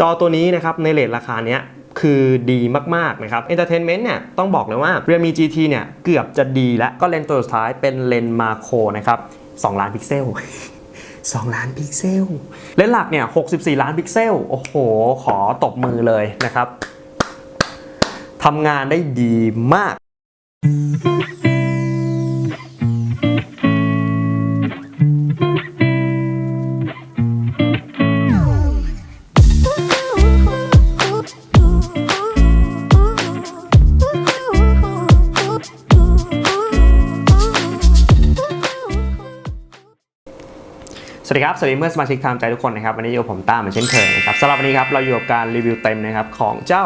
จอตัวนี้นะครับในเลทราคาเนี้ยคือดีมาก ๆ นะครับ Entertainment เนี่ยต้องบอกเลยว่า Realme GT เนี่ยเกือบจะดีแล้ว ก็เลนส์ตัวสุดท้ายเป็นเลนส์มาโครนะครับ2ล้านพิกเซล 2 ล้านพิกเซล เลนส์หลักเนี่ย 64 ล้านพิกเซล โอ้โห ขอตบมือเลยนะครับทำงานได้ดีมาก สวัสดีครับ สวัสดีเมื่อสมาชิกทำใจทุกคนนะครับ วันนี้อยู่กับผมต้าเหมือนเช่นเคยนะครับสำหรับวันนี้ครับ เราอยู่กับการรีวิวเต็มนะครับ ของเจ้า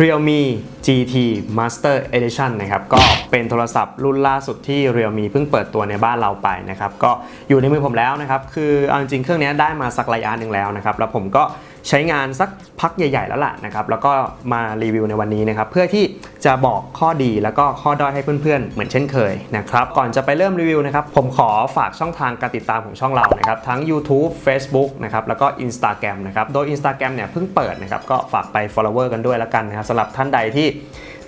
Realme GT Master Edition นะครับ ก็เป็นโทรศัพท์รุ่นล่าสุดที่ Realme เพิ่งเปิดตัวในบ้านเราไปนะครับ ก็อยู่ในมือผมแล้วนะครับ คือเอาจริงๆเครื่องนี้ได้มาสักระยะหนึ่งแล้วนะครับ แล้วผมก็ ใช้งานสักพักใหญ่ ๆ แล้วล่ะนะครับแล้วก็มารีวิวในวันนี้นะครับเพื่อที่จะบอกข้อดีแล้วก็ข้อด้อยให้เพื่อนๆ เหมือนเช่นเคยนะครับก่อนจะไปเริ่มรีวิวนะครับผมขอฝากช่องทางการติดตามของช่องเรานะครับทั้ง YouTube Facebook นะครับแล้วก็ Instagram นะครับโดย Instagram เนี่ยเพิ่งเปิดนะครับก็ฝากไป follower กันด้วยแล้วกันนะครับสำหรับท่านใดที่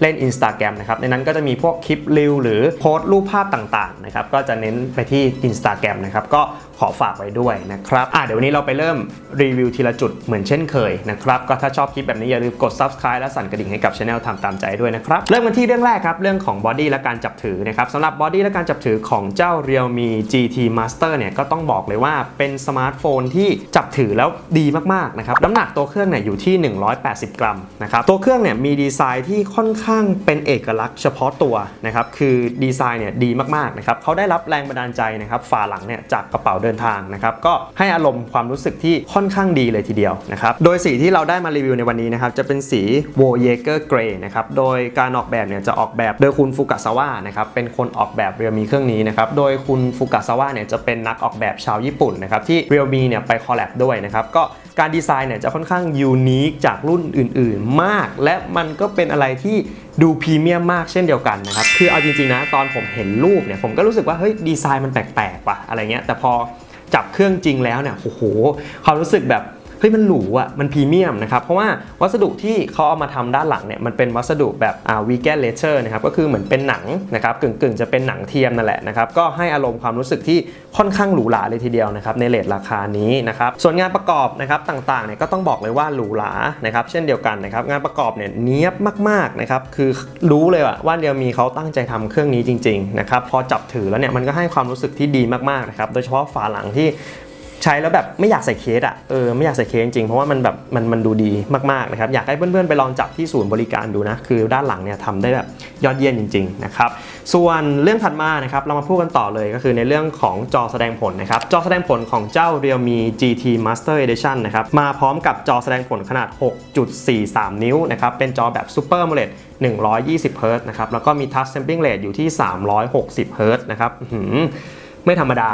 เล่น Instagram นะครับในนั้นก็จะมีพวกคลิปรีวหรือโพสต์รูปภาพต่างๆนะครับก็จะเน้นไปที่ Instagram นะครับก็ขอฝากไว้ด้วยนะครับอะเดี๋ยววันนี้เราไปเริ่มรีวิวทีละจุดเหมือนเช่นเคยนะครับก็ถ้าชอบคลิปแบบนี้อย่าลืมกด subscribe และสั่นกระดิ่งให้กับช anel ทำตามใจด้วยนะครับเริ่มกันที่เรื่องแรกครับเรื่องของบอดี้และการจับถือนะครับสำหรับบอดี้และการจับถือของเจ้า Realme GT Master เนี่ยก็ต้องบอกเลยว่าเป็นสมาร์ทโฟนที่จับถือแล้วดีมากๆนะครับน้ำหนักตัวเครื่องเนี่ยอยู่ที่ 180 กรัมนะครับตัวเครื่องเนี่ยมีดีไซน์ที่ค่อนข้างข้างเป็นเอกลักษณ์เฉพาะตัวนะครับคือดีไซน์เนี่ยดีมากๆนะครับเขาได้รับแรงบันดาลใจนะครับฝาหลังเนี่ยจากกระเป๋าเดินทางนะครับก็ให้อารมณ์ความรู้สึกที่ค่อนข้างดีเลยทีเดียวนะครับโดยสีที่เราได้มารีวิวในวันนี้นะครับจะเป็นสี w o y e g e r Grey นะครับโดยการออกแบบเนี่ยจะออกแบบโดยคุณฟุก a ซาวะนะครับเป็นคนออกแบบเรียลมีเครื่องนี้นะครับโดยคุณฟุก a ซาวะเนี่ยจะเป็นนักออกแบบชาวญี่ปุ่นนะครับที่เรียลมีเนี่ยไปคอลแลบด้วยนะครับก็ การดีไซน์เนี่ยจะค่อนข้างยูนิคจากรุ่นอื่นๆ มาก และมันก็เป็นอะไรที่ดูพรีเมียมมากเช่นเดียวกันนะครับ คือเอาจริงๆนะตอนผมเห็นรูปเนี่ยผมก็รู้สึกว่าเฮ้ยดีไซน์มันแปลกๆว่ะอะไรเงี้ยแต่พอจับเครื่องจริงแล้วเนี่ยโอ้โหความรู้สึกแบบ เฮ้ยมันหรูอะมันพรีเมียมนะครับเพราะว่าวัสดุที่เขาเอามาทำด้านหลังเนี่ยมันเป็นวัสดุแบบอ่าวีแกนเลเชอร์นะครับก็คือเหมือนเป็นหนังนะครับกึ่งๆ จะเป็นหนังเทียมนั่นแหละนะครับก็ให้อารมณ์ความรู้สึกที่ค่อนข้างหรูหราเลยทีเดียวนะครับในเลทราคานี้นะครับส่วนงานประกอบนะครับต่างๆเนี่ยก็ต้องบอกเลยว่าหรูหรานะครับเช่นเดียวกันนะครับงานประกอบเนี่ยเนี้ยบมากๆนะครับคือรู้เลยอะว่าเดียวมีเขาตั้งใจทำเครื่องนี้จริงๆนะครับพอจับถือแล้วเนี่ยมันก็ให้ความรู้สึกที่ดีมากๆนะครับโดยเฉพาะฝาหลังที่ ใช้แล้วแบบไม่อยากใส่เคสอะเออไม่อยากใส่เคสจริงเพราะว่ามันแบบมันมันดูดีมากๆนะครับอยากให้เพื่อนๆไปลองจับที่ศูนย์บริการดูนะคือด้านหลังเนี่ยทำได้แบบยอดเยี่ยมจริงๆนะครับส่วนเรื่องถัดมานะครับเรามาพูดกันต่อเลยก็คือในเรื่องของจอแสดงผลนะครับจอแสดงผลของเจ้า Realme GT Master Edition นะครับมาพร้อมกับจอแสดงผลขนาด 6.43 นิ้วนะครับเป็นจอแบบ Super AMOLED 120 Hz นะครับแล้วก็มี Touch Sampling Rate อยู่ที่ 360 Hz นะครับ ไม่ธรรมดา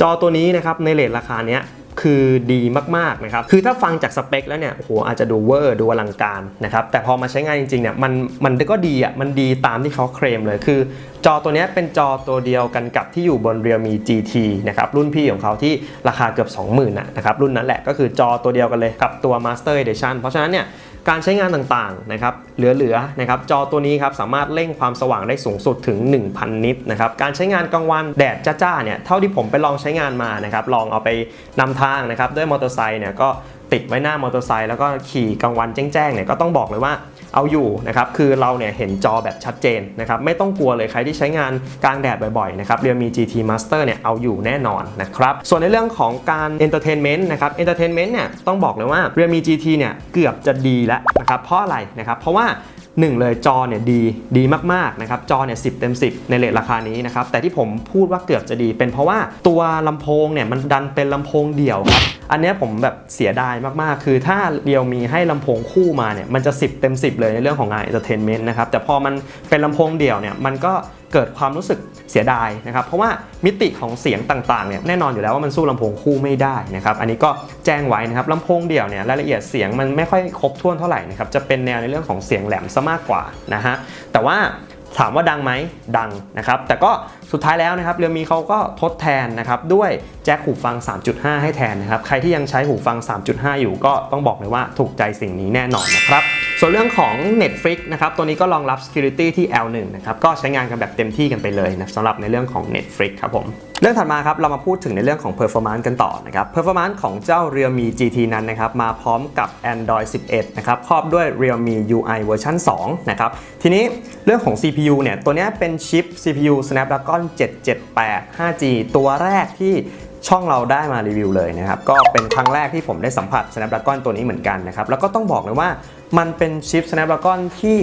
จอตัวนี้นะครับในเลทราคาเนี้ยคือดีมากๆนะครับ คือถ้าฟังจากสเปคแล้วเนี่ย โอ้โห อาจจะดูเวอร์ ดูอลังการนะครับ แต่พอมาใช้งานจริงๆเนี่ย มัน มันก็ดีอะ มันดีตามที่เขาเคลมเลย คือจอตัวนี้เป็นจอตัวเดียวกันกับที่อยู่บน Realme GT นะครับ รุ่นพี่ของเขาที่ราคาเกือบ 20,000 นะนะครับ รุ่นนั้นแหละก็คือจอตัวเดียวกันเลยกับตัว Master Edition เพราะฉะนั้นเนี่ย การใช้งานต่างๆนะครับเหลือๆนะครับจอตัวนี้ครับสามารถเร่งความสว่างได้สูงสุดถึง 1,000 นิตนะครับการใช้งานกลางวันแดดจ้าๆเนี่ยเท่าที่ผมไปลองใช้งานมานะครับลองเอาไปนำทางนะครับด้วยมอเตอร์ไซค์เนี่ยก็ ติดไว้หน้ามอเตอร์ไซค์แล้วก็ขี่กลางวันแจ้งๆเนี่ยก็ต้องบอกเลยว่าเอาอยู่นะครับคือเราเนี่ยเห็นจอแบบชัดเจนนะครับไม่ต้องกลัวเลยใครที่ใช้งานกลางแดดบ่อยๆนะครับเรียมี GT Master เนี่ยเอาอยู่แน่นอนนะครับส่วนในเรื่องของการ Entertainment นะครับ Entertainment เนี่ยต้องบอกเลยว่า Realme GT เนี่ยเกือบจะดีแล้วนะครับเพราะอะไรนะครับเพราะว่า หนึ่งเลยจอเนี่ยดีดีมากๆนะครับจอเนี่ยสิเต็ม 10 ในเลทราคานี้นะครับแต่ที่ผมพูดว่าเกือบจะดี เป็นเพราะว่าตัวลำโพงเนี่ยมันดันเป็นลำโพงเดี่ยวครับอันนี้ผมแบบเสียดายมากๆ คือถ้าเดียวมีให้ลำโพงคู่มาเนี่ยมันจะ 10 เต็ม 10 เลยในเรื่องของงานเอนเตอร์เทนเมนะครับแต่พอมันเป็นลำโพงเดี่ยวเนี่ยมันก็ เกิดความรู้สึกเสียดายนะครับ เพราะว่ามิติของเสียงต่างๆเนี่ยแน่นอนอยู่แล้วว่ามันสู้ลำโพงคู่ไม่ได้นะครับ อันนี้ก็แจ้งไว้นะครับลำโพงเดี่ยวเนี่ยรายละเอียดเสียงมันไม่ค่อยครบถ้วนเท่าไหร่นะครับ จะเป็นแนวในเรื่องของเสียงแหลมซะมากกว่านะฮะ แต่ว่า ถามว่าดังไหมดังนะครับ แต่ก็สุดท้ายแล้วนะครับเรียวมีเขาก็ทดแทนนะครับด้วยแจ็คหูฟัง 3.5 ให้แทนนะครับ ใครที่ยังใช้หูฟัง 3.5 อยู่ก็ต้องบอกเลยว่าถูกใจสิ่งนี้แน่นอนนะครับส่วนเรื่องของ Netflix นะครับตัวนี้ก็รองรับ Security ที่ L1 นะครับก็ใช้งานกันแบบเต็มที่กันไปเลยนะสำหรับในเรื่องของ Netflix ครับผมเรื่องถัดมาครับเรามาพูดถึงในเรื่องของ performance กันต่อนะครับ performance ของเจ้า Realme GT นั้นนะครับมาพร้อมกับ Android 11 นะครับครอบด้วย Realme UI เวอร์ชัน2นะครับทีนี้เรื่องของ CPU เนี่ย ตัวนี้เป็นชิป CPU Snapdragon 778 5G ตัวแรกที่ช่องเราได้มารีวิวเลยนะครับ ก็เป็นครั้งแรกที่ผมได้สัมผัส Snapdragon ตัวนี้เหมือนกันนะครับ แล้วก็ต้องบอกเลยว่ามันเป็นชิป Snapdragon ที่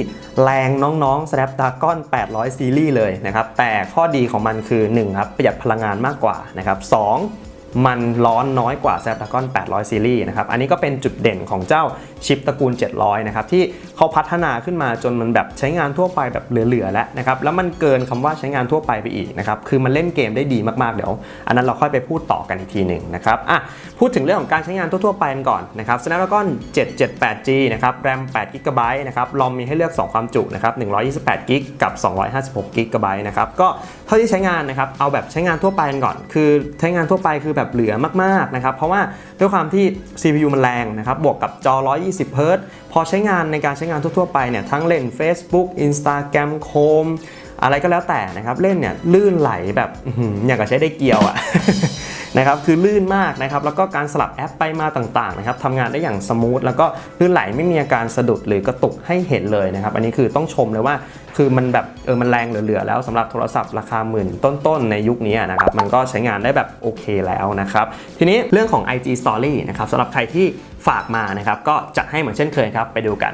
แรงน้องๆ Snapdragon 800 ซีรีส์เลยนะครับ แต่ข้อดีของมันคือ 1 ครับ ประหยัดพลังงานมากกว่านะครับ 2 มันร้อนน้อยกว่า Snapdragon 800ซีรีส์นะครับ อันนี้ก็เป็นจุดเด่นของเจ้าชิปตระกูล 700 นะครับ ที่เขาพัฒนาขึ้นมาจนมันแบบใช้งานทั่วไปแบบเหลือ ๆ แล้วนะครับ แล้วมันเกินคำว่าใช้งานทั่วไปไปอีกนะครับ คือมันเล่นเกมได้ดีมาก ๆ เดี๋ยว อันนั้นเราค่อยไปพูดต่อกันอีกทีหนึ่งนะครับ อะ พูดถึงเรื่องของการใช้งานทั่ว ๆ ไปกันก่อนนะครับ Snapdragon 778G นะครับ RAM 8 GB นะครับรอมมีให้เลือก 2 ความจุนะครับ 128 g กับ 256 g b นะครับ ก็เท่าที่ใช้งานนะครับ เอาแบบใช้งานทั่วไปกันก่อน คือใช้งานทั่วไปคือแบบเหลือมากๆนะครับเพราะว่าด้วยความที่ CPU มันแรงนะครับบวกกับจอ 120 Hz พอใช้งานในการใช้งานทั่วๆไปเนี่ยทั้งเล่น Facebook Instagram Chrome อะไรก็แล้วแต่นะครับเล่นเนี่ยลื่นไหลแบบอย่างกับใช้ได้เกียวอะ นะครับคือลื่นมากนะครับแล้วก็การสลับแอปไปมาต่างๆนะครับทำงานได้อย่างสมูทแล้วก็ลื่นไหลไม่มีอาการสะดุดหรือกระตุกให้เห็นเลยนะครับอันนี้คือต้องชมเลยว่าคือมันแบบเออมันแรงเหลือๆแล้วสำหรับโทรศัพท์ราคาหมื่นต้นๆในยุคนี้นะครับมันก็ใช้งานได้แบบโอเคแล้วนะครับทีนี้เรื่องของ IG Story นะครับสำหรับใครที่ฝากมานะครับก็จัดให้เหมือนเช่นเคยครับไปดูกัน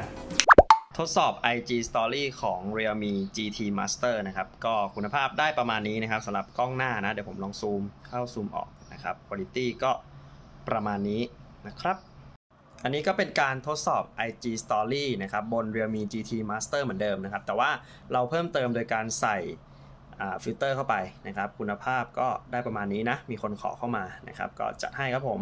ทดสอบ IG Story ของ Realme GT Master นะครับ ก็คุณภาพได้ประมาณนี้นะครับสำหรับกล้องหน้านะ เดี๋ยวผมลองซูมเข้าซูมออก นะครับ Quality ก็ประมาณนี้นะครับ อันนี้ก็เป็นการทดสอบ IG Story นะครับบน Realme GT Master เหมือนเดิมนะครับ แต่ว่าเราเพิ่มเติมโดยการใส่ฟิลเตอร์เข้าไปนะครับ คุณภาพก็ได้ประมาณนี้นะ มีคนขอเข้ามานะครับ ก็จัดให้ครับผม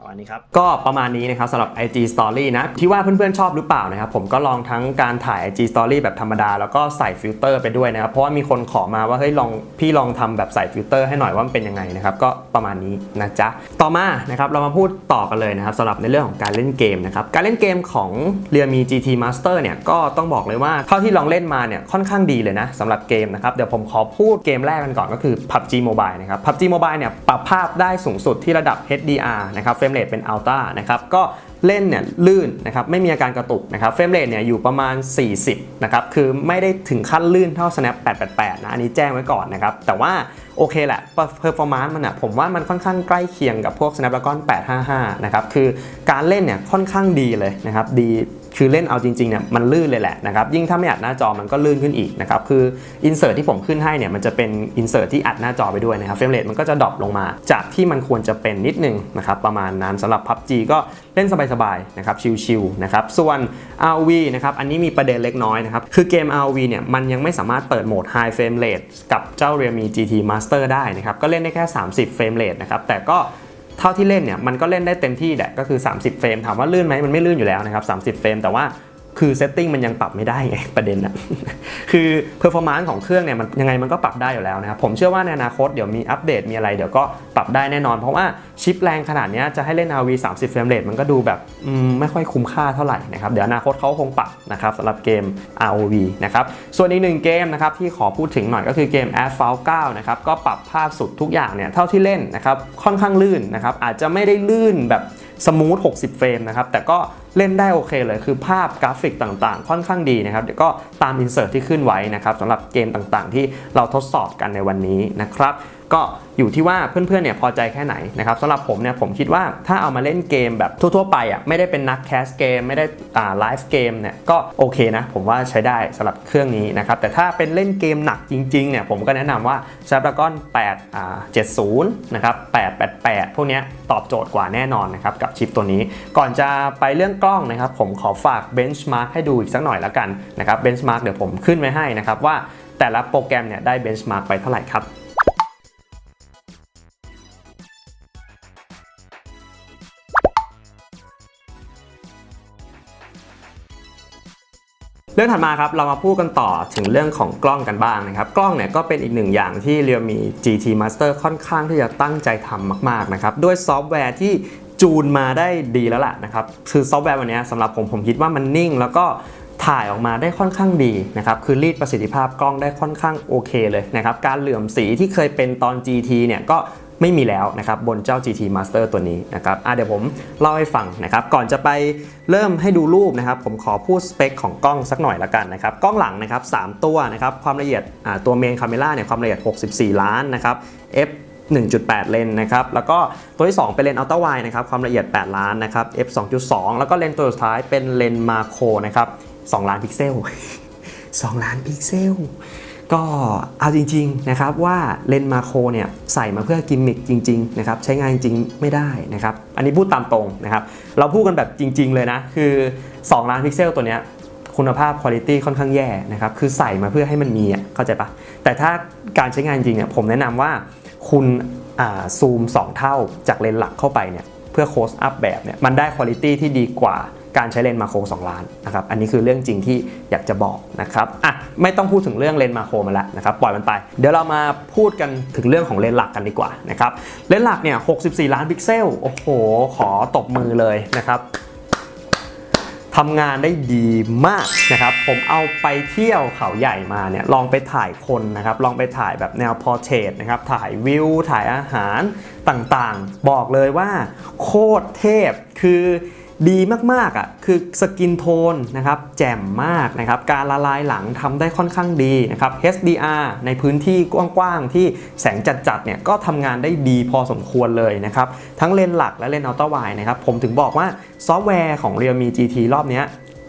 ประมาณนี้ครับ ก็ประมาณนี้นะครับสำหรับ IG Story นะ ที่ว่าเพื่อนๆชอบหรือเปล่านะครับ ผมก็ลองทั้งการถ่าย IG Story แบบธรรมดา แล้วก็ใส่ฟิลเตอร์ไปด้วยนะครับ เพราะว่ามีคนขอมาว่าเฮ้ยลองพี่ลองทำแบบใส่ฟิลเตอร์ให้หน่อยว่ามันเป็นยังไงนะครับ ก็ประมาณนี้นะจ๊ะ ต่อมานะครับเรามาพูดต่อกันเลยนะครับสำหรับในเรื่องของการเล่นเกมนะครับ การเล่นเกมของ Realme GT Master เนี่ยก็ต้องบอกเลยว่าเท่าที่ลองเล่นมาเนี่ยค่อนข้างดีเลยนะสำหรับเกมนะครับเดี๋ยวผมขอพูดเกมแรกกันก่อนก็คือ PUBG Mobile นะครับ PUBG Mobile เนี่ยปรับภาพได้สูงสุดที่ระดับ HDR นะครับรมเรทเป็นอัลต้านะครับก็เล่นเนี่ยลื่นนะครับไม่มีอาการกระตุกนะครับเฟรมเรทเนี่ยอยู่ประมาณ 40นะครับคือไม่ได้ถึงขั้นลื่นเท่า Snap 888นะอันนี้แจ้งไว้ก่อนนะครับแต่ว่าโอเคแหละ performance มันอะผมว่ามันค่อนข้างใกล้เคียงกับพวก Snapdragon 855นะครับคือการเล่นเนี่ยค่อนข้างดีเลยนะครับดี คือเล่นเอาจริงๆเนี่ยมันลื่นเลยแหละนะครับยิ่งถ้าไม่อัดหน้าจอมันก็ลื่นขึ้นอีกนะครับคืออินเสิร์ตที่ผมขึ้นให้เนี่ยมันจะเป็นอินเสิร์ตที่อัดหน้าจอไปด้วยนะครับเฟรมเรทมันก็จะดรอปลงมา จากที่มันควรจะเป็นนิดนึงนะครับประมาณนั้นสำหรับ PUBG ก็เล่นสบายๆนะครับชิลๆนะครับส่วน RV นะครับอันนี้มีประเด็นเล็กน้อยนะครับคือเกม RV เนี่ยมันยังไม่สามารถเปิดโหมด High Frame Rate กับเจ้า Realme GT Master ได้นะครับก็เล่นได้แค่ 30 เฟรมเรทนะครับแต่ก็ เท่าที่เล่นเนี่ยมันก็เล่นได้เต็มที่แหละก็คือ 30 เฟรมถามว่าลื่นไหมมันไม่ลื่นอยู่แล้วนะครับ30 เฟรมแต่ว่า คือเซตติ้งมันยังปรับไม่ได้ไงประเด็นอะคือเพอร์ฟอร์มานซ์ของเครื่องเนี่ยมันยังไงมันก็ปรับได้อยู่แล้วนะครับผมเชื่อว่าในอนาคตเดี๋ยวมีอัปเดตมีอะไรเดี๋ยวก็ปรับได้แน่นอน เพราะว่าชิปแรงขนาดนี้จะให้เล่น RV 30เฟรมเรทมันก็ดูแบบไม่ค่อยคุ้มค่าเท่าไหร่นะครับเดี๋ยวอนาคตเขาคงปรับนะครับสำหรับเกม ROV นะครับส่วนอีกหนึ่งเกมนะครับที่ขอพูดถึงหน่อยก็คือเกม Asphalt 9นะครับก็ปรับภาพสุดทุกอย่างเนี่ยเท่าที่เล่นนะครับค่อนข้างลื่นนะครับอาจจะไม่ได้ลื่นแบบสมูท60 เฟรมนะครับแต่ก็ เล่นได้โอเคเลย คือภาพกราฟิกต่างๆ ค่อนข้างดีนะครับเดี๋ยวก็ตามอินเสิร์ตที่ขึ้นไว้นะครับสำหรับเกมต่างๆ ที่เราทดสอบกันในวันนี้นะครับ ก็อยู่ที่ว่าเพื่อนๆเนี่ยพอใจแค่ไหนนะครับสำหรับผมเนี่ยผมคิดว่าถ้าเอามาเล่นเกมแบบทั่วๆไปอะไม่ได้เป็นนักแคสเกมไม่ได้อ่าไลฟ์เกมเนี่ยก็โอเคนะ ผมว่าใช้ได้สำหรับเครื่องนี้นะครับแต่ถ้าเป็นเล่นเกมหนักจริงๆเนี่ยผมก็แนะนำว่า Snapdragon 8อ่า70นะครับ888 พวกนี้ตอบโจทย์กว่าแน่นอนนะครับกับชิปตัวนี้ ก่อนจะไปเรื่องกล้องนะครับผมขอฝาก Benchmark ให้ดูอีกสักหน่อยแล้วกันนะครับ Benchmark เดี๋ยวผมขึ้นไว้ให้นะครับว่าแต่ละโปรแกรมเนี่ยได้ Benchmark ไปเท่าไหร่ครับ รรื่องถัดมาครับเรามาพูดกันต่อถึงเรื่องของกล้องกันบ้างนะครับ กล้องเนี่ยก็เป็นอีกหนึ่งอย่างที่เรียวมี GT Master ค่อนข้างที่จะตั้งใจทำมากๆนะครับด้วยซอฟต์แวร์ที่จูนมาได้ดีแล้วล่ะนะครับคือซอฟต์แวร์วันนี้สำหรับผมผมคิดว่ามันนิ่ง แล้วก็ถ่ายออกมาได้ค่อนข้างดีนะครับ คือรีดประสิทธิภาพกล้องได้ค่อนข้างโอเคเลยนะครับ การเหลื่อมสีที่เคยเป็นตอน GT เนี่ยก็ ไม่มีแล้วนะครับบนเจ้า GT Master ตัวนี้นะครับเดี๋ยวผมเล่าให้ฟังนะครับก่อนจะไปเริ่มให้ดูรูปนะครับผมขอพูดสเปคของกล้องสักหน่อยละกันนะครับกล้องหลังนะครับ3ตัวนะครับความละเอียดตัวเมนคาเมล่าเนี่ยความละเอียด 64 ล้านนะครับ f 1.8 เลนนะครับ แล้วก็ตัวที่ 2 เป็นเลนอัลตร้าไวนะครับ ความละเอียด 8 ล้านนะครับ f 2.2 แล้วก็เลนตัวสุดท้ายเป็นเลนมาโครนะครับ 2 ล้านพิกเซล 2 ล้านพิกเซล ก็เอาจริงๆนะครับว่าเลนส์มาโครเนี่ยใส่มาเพื่อกิมมิคจริงๆนะครับใช้งานจริงไม่ได้นะครับอันนี้พูดตามตรงนะครับเราพูดกันแบบจริง ๆ เลยนะคือ 2 ล้านพิกเซลตัวเนี้ยคุณภาพคุณภาพค่อนข้างแย่นะครับคือใส่มาเพื่อให้มันมีอะเข้าใจปะแต่ถ้าการใช้งานจริงเนี่ยผมแนะนำว่าคุณซูม 2 เท่าจากเลนส์หลักเข้าไปเนี่ยเพื่อโคสอัพแบบเนี่ยมันได้คุณภาพที่ดีกว่า การใช้เลนส์มาโคร2ล้านนะครับอันนี้คือเรื่องจริงที่อยากจะบอกนะครับอะไม่ต้องพูดถึงเรื่องเลนส์มาโครมาแล้วนะครับปล่อยมันไป เดี๋ยวเรามาพูดกันถึงเรื่องของเลนส์หลักกันดีกว่านะครับเลนส์หลักเนี่ย64 ล้านพิกเซลโอ้โห ขอตบมือเลยนะครับทำงานได้ดีมากนะครับ ผมเอาไปเที่ยวเขาใหญ่มาเนี่ยลองไปถ่ายคนนะครับ ลองไปถ่ายแบบแนวพอร์เทรตนะครับ ถ่ายวิว ถ่ายอาหารต่างๆ บอกเลยว่าโคตรเทพคือ ดีมากๆอะคือสกินโทนนะครับแจ่มมากนะครับการละลายหลังทำได้ค่อนข้างดีนะครับ HDR ในพื้นที่กว้างๆที่แสงจัดๆเนี่ยก็ทำงานได้ดีพอสมควรเลยนะครับ ทั้งเลนส์หลักและเลนส์อัลตร้าไวนะครับผมถึงบอกว่าซอฟต์แวร์ของ Realme GT รอบเนี้ย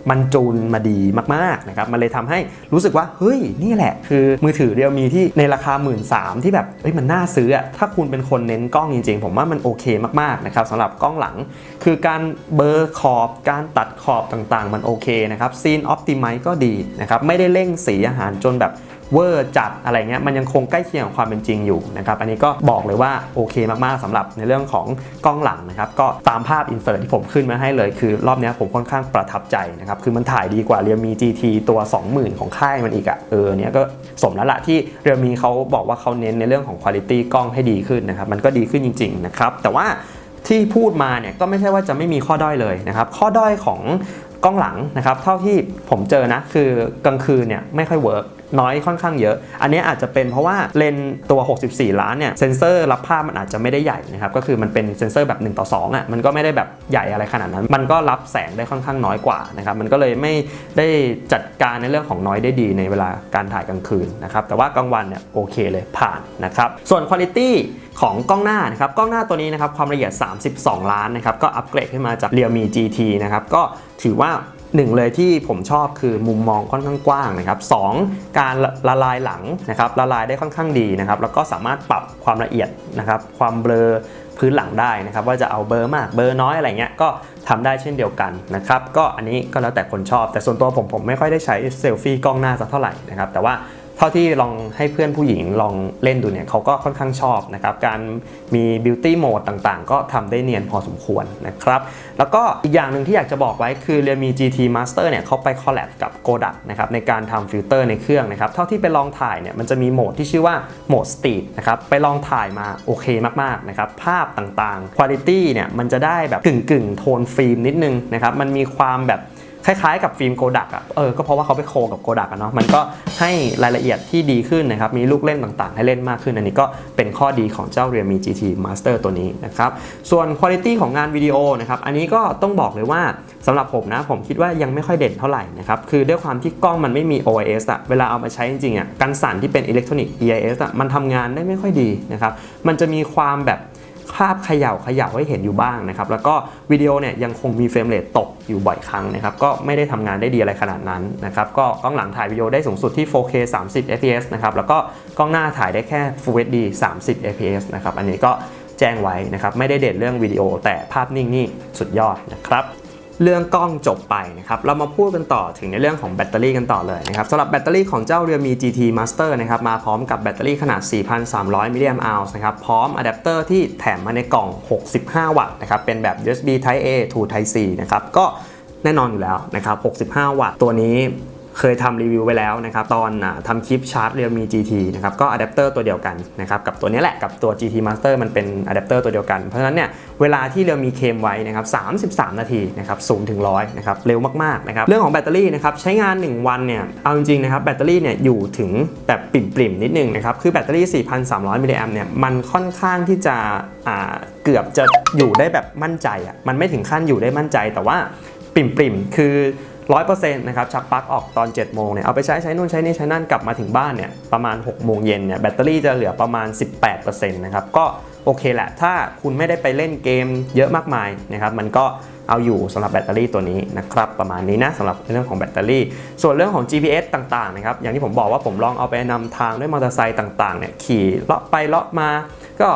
มันจูนมาดีมากๆนะครับมันเลยทำให้รู้สึกว่าเฮ้ยนี่แหละ คือมือถือเรียวมีที่ในราคา 1 3ื่นที่แบบเฮ้ยมันน่าซื้ออะถ้าคุณเป็นคนเน้นกล้องจริงๆ ผมว่ามันโอเคมากๆนะครับสำหรับกล้องหลัง คือการเบอร์ขอบการตัดขอบต่างๆ มันโอเคนะครับซีนออปติไมก็ดีนะครับไม่ได้เร่งสีอาหารจนแบบ เวอร์จัดอะไรเงี้ยมันยังคงใกล้เคียงกับความเป็นจริงอยู่นะครับอันนี้ก็บอกเลยว่าโอเคมากๆสำหรับในเรื่องของกล้องหลังนะครับก็ตามภาพอินเสิร์ตที่ผมขึ้นมาให้เลยคือรอบนี้ผมค่อนข้างประทับใจนะครับคือมันถ่ายดีกว่า Realme GT ตัว 20,000 ของค่ายมันอีกอะเออเนี้ยก็สมแล้วละที่ Realme เขาบอกว่าเขาเน้นในเรื่องของคุณภาพกล้องให้ดีขึ้นนะครับมันก็ดีขึ้นจริงๆนะครับแต่ว่าที่พูดมาเนี่ยก็ไม่ใช่ว่าจะไม่มีข้อด้อยเลยนะครับข้อด้อยของกล้องหลังนะครับเท่าที่ผมเจอนะคือกลางคืนเนี่ยไม่ค่อยเวิร์ก น้อยค่อนข้างเยอะ อันนี้อาจจะเป็นเพราะว่าเลนตัว 64 ล้านเนี่ยเซนเซอร์รับภาพมันอาจจะไม่ได้ใหญ่นะครับก็คือมันเป็นเซนเซอร์แบบ1ต่อ2อะมันก็ไม่ได้แบบใหญ่อะไรขนาดนั้น มันก็รับแสงได้ค่อนข้างน้อยกว่านะครับมันก็เลยไม่ได้จัดการในเรื่องของน้อยได้ดีในเวลาการถ่ายกลางคืนนะครับแต่ว่ากลางวันเนี่ยโอเคเลยผ่านนะครับส่วนคุณภาพของกล้องหน้านะครับกล้องหน้าตัวนี้นะครับความละเอียด 32 ล้านนะครับก็อัปเกรดขึ้นมาจาก Realme GT นะครับก็ถือว่า หนึ่งเลยที่ผมชอบคือมุมมองค่อนข้างกว้างนะครับสองการละละลายหลังนะครับละลายได้ค่อนข้างดีนะครับ แล้วก็สามารถปรับความละเอียดนะครับความเบลอพื้นหลังได้นะครับ ว่าจะเอาเบลอมากเบลอน้อยอะไรเงี้ยก็ทำได้เช่นเดียวกันนะครับก็อันนี้ก็แล้วแต่คนชอบ แต่ส่วนตัวผมผมไม่ค่อยได้ใช้เซลฟี่กล้องหน้าสักเท่าไหร่นะครับแต่ว่า เท่าที่ลองให้เพื่อนผู้หญิงลองเล่นดูเนี่ยเขาก็ค่อนข้างชอบนะครับ การมีบิวตี้โหมดต่างๆ ก็ทำได้เนียนพอสมควรนะครับ แล้วก็อีกอย่างหนึ่งที่อยากจะบอกไว้คือ Realme GT Master เนี่ยเขาไปคอลแลบกับ Kodak นะครับในการทำฟิลเตอร์ในเครื่องนะครับเท่าที่ไปลองถ่ายเนี่ยมันจะมีโหมดที่ชื่อว่าโหมด Street นะครับไปลองถ่ายมาโอเคมากๆนะครับภาพต่างๆ Quality เนี่ยมันจะได้แบบกึ่งๆ โทนฟิล์มนิดนึงนะครับมันมีความแบบ คล้ายๆกับฟิล์มโกดักอะเออก็เพราะว่าเขาไปโคกับโกดักอะเนาะมันก็ให้รายละเอียดที่ดีขึ้นนะครับมีลูกเล่นต่างๆ ให้เล่นมากขึ้น อันนี้ก็เป็นข้อดีของเจ้า Realme GT Master ตัวนี้นะครับส่วนคุณภาพของงานวิดีโอนะครับอันนี้ก็ต้องบอกเลยว่าสำหรับผมนะผมคิดว่ายังไม่ค่อยเด่นเท่าไหร่นะครับคือด้วยความที่กล้องมันไม่มี OIS อะเวลาเอามาใช้จริงๆอะกันสั่นที่เป็น Electronic EIS อะมันทำงานได้ไม่ค่อยดีนะครับมันจะมีความแบบ ภาพเขย่าเขย่าให้เห็นอยู่บ้างนะครับ แล้วก็วิดีโอเนี่ยยังคงมีเฟรมเรทตกอยู่บ่อยครั้งนะครับ ก็ไม่ได้ทำงานได้ดีอะไรขนาดนั้นนะครับ ก็กล้องหลังถ่ายวิดีโอได้สูงสุดที่ 4K 30 fps นะครับ แล้วก็กล้องหน้าถ่ายได้แค่ Full HD 30 fps นะครับ อันนี้ก็แจ้งไว้นะครับ ไม่ได้เด่นเรื่องวิดีโอแต่ภาพนิ่งนี่สุดยอดนะครับ เรื่องกล้องจบไปนะครับเรามาพูดกันต่อถึงในเรื่องของแบตเตอรี่กันต่อเลยนะครับสำหรับแบตเตอรี่ของเจ้าเรือมี GT Master นะครับมาพร้อมกับแบตเตอรี่ขนาด 4,300 มิลลิแอมป์อนะครับพร้อมอะแดปเตอร์ที่แถมมาในกล่อง 65 วัตต์นะครับเป็นแบบ USB Type A to Type C นะครับก็แน่นอนอยู่แล้วนะครับ65 วัตต์ตัวนี้ เคยทำรีวิวไว้แล้วนะครับตอนอทำคลิปชาร์จ Realme GT นะครับก็อะแดปเตอร์ตัวเดียวกันนะครับกับตัวนี้แหละกับตัว GT Master มันเป็นอะแดปเตอร์ตัวเดียวกันเพราะฉะนั้นเนี่ยเวลาที่ Realme เคมไว้นะครับ33 นาทีนะครับ0ถึง100นะครับเร็วมากๆนะครับเรื่องของแบตเตอรี่นะครับใช้งาน 1 วันเนี่ยเอาจริงๆนะครับแบตเตอรี่เนี่ยอยู่ถึงแบบปริ่มๆนิดนึงนะครับคือแบตเตอรี่ 4,300มิลลิแอมเนี่ยมันค่อนข้างที่จะเกือบจะอยู่ได้แบบมั่นใจอะมันไม่ถึงขั้นอยู่ได้มั่นใจแต่ว่าปริ่มๆคือ 100%นะครับชักปลั๊กออกตอน 7 โมงเนี่ยเอาไปใช้ใช้นู่นใช้นี่ใช้นั่นกลับมาถึงบ้านเนี่ยประมาณ 6 โมงเย็นเนี่ยแบตเตอรี่จะเหลือประมาณ 18%นะครับก็โอเคแหละ ถ้าคุณไม่ได้ไปเล่นเกมเยอะมากมายนะครับมันก็เอาอยู่สำหรับแบตเตอรี่ตัวนี้นะครับ ประมาณนี้นะสำหรับเรื่องของแบตเตอรี่ ส่วนเรื่องของ GPS ต่างๆนะครับอย่างที่ผมบอกว่าผมลองเอาไปนำทางด้วยมอเตอร์ไซค์ต่างๆเนี่ยขี่เลาะไปเลาะมา ก็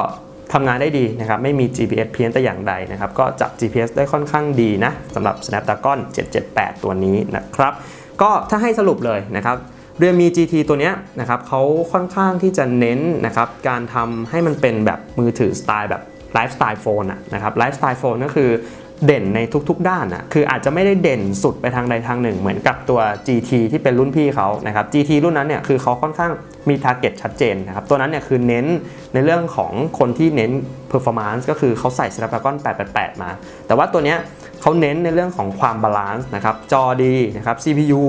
ทำงานได้ดีนะครับไม่มี GPS เพี้ยนแต่อย่างใดนะครับก็จับ GPS ได้ค่อนข้างดีนะสำหรับ Snapdragon 778 ตัวนี้นะครับก็ถ้าให้สรุปเลยนะครับเรือมี GT ตัวเนี้ยนะครับเขาค่อนข้างที่จะเน้นนะครับการทำให้มันเป็นแบบมือถือสไตล์แบบไลฟ์สไตล์โฟนอะนะครับไลฟ์สไตล์โฟนก็คือ เด่นในทุกๆ ด้านอะคืออาจจะไม่ได้เด่นสุดไปทางใดทางหนึ่ง เหมือนกับตัว GT ที่เป็นรุ่นพี่เขานะครับ GT รุ่นนั้นเนี่ยคือเขาค่อนข้างมีทาร์เก็ตชัดเจนนะครับ ตัวนั้นเนี่ยคือเน้นในเรื่องของคนที่เน้น performance ก็คือเขาใส่ Snapdragon 888 มา แต่ว่าตัวเนี้ย เขาเน้นในเรื่องของความบาลานซ์นะครับ จอดีนะครับ CPU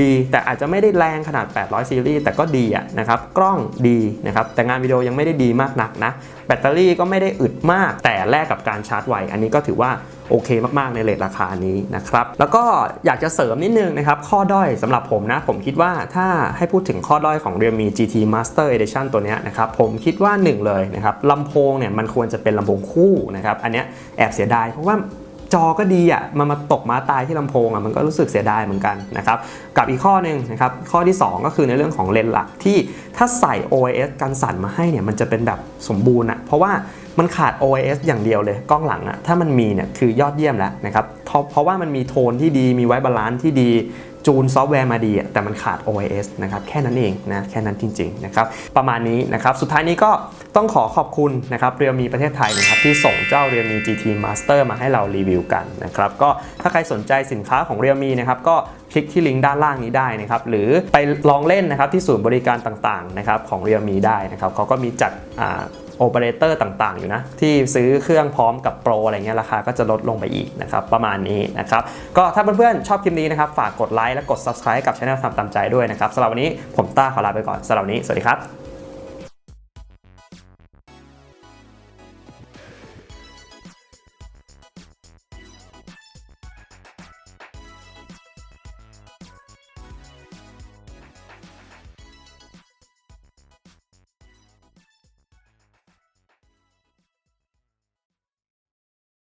ดี แต่อาจจะไม่ได้แรงขนาด 800 ซีรีส์แต่ก็ดีอะนะครับ กล้องดีนะครับ แต่งานวิดีโอยังไม่ได้ดีมากนักนะ แบตเตอรี่ก็ไม่ได้อึดมาก แต่แลกกับการชาร์จไว อันนี้ก็ถือว่าโอเคมาก ๆ ในเลทราคานี้นะครับ แล้วก็อยากจะเสริมนิดนึงนะครับ ข้อด้อยสำหรับผมนะ ผมคิดว่าถ้าให้พูดถึงข้อด้อยของ Realme GT Master Edition ตัวนี้นะครับ ผมคิดว่าหนึ่งเลยนะครับลำโพงเนี่ยมันควรจะเป็นลำโพงคู่นะครับ อันนี้แอบเสียดายเพราะว่า จอก็ดีอะมันมาตกมาตายที่ลำโพงอะมันก็รู้สึกเสียดายเหมือนกันนะครับกับอีกข้อหนึ่งนะครับข้อที่ 2 ก็คือในเรื่องของเลนส์หลักที่ถ้าใส่ OIS กันสั่นมาให้เนี่ยมันจะเป็นแบบสมบูรณ์อะเพราะว่ามันขาด OIS อย่างเดียวเลยกล้องหลังอะถ้ามันมีเนี่ยคือยอดเยี่ยมแล้วนะครับเพราะเพราะว่ามันมีโทนที่ดีมีไว้บาลานซ์ที่ดี จูนซอฟต์แวร์มาดีแต่มันขาด OIS นะครับแค่นั้นเองนะแค่นั้นจริงๆนะครับประมาณนี้นะครับสุดท้ายนี้ก็ต้องขอขอบคุณนะครับเรียมีประเทศไทยนะครับที่ส่งเจ้าเรียมี GT Master มาให้เรารีวิวกันนะครับก็ถ้าใครสนใจสินค้าของเรียมีนะครับก็คลิกที่ลิงก์ด้านล่างนี้ได้นะครับหรือไปลองเล่นนะครับที่ศูนย์บริการต่างๆนะครับของเรียมีได้นะครับเขาก็มีจัดอ่า โอเปอเรเตอร์ต่างๆ อยู่นะ ที่ซื้อเครื่องพร้อมกับโปรอะไรเงี้ยราคาก็จะลดลงไปอีกนะครับ ประมาณนี้นะครับ ก็ถ้าเพื่อนๆ ชอบคลิปนี้นะครับ ฝากกดไลค์และกด subscribe กับช่องทำตามใจด้วยนะครับสำหรับวันนี้ผมต้าขอลาไปก่อนสำหรับวันนี้สวัสดีครับ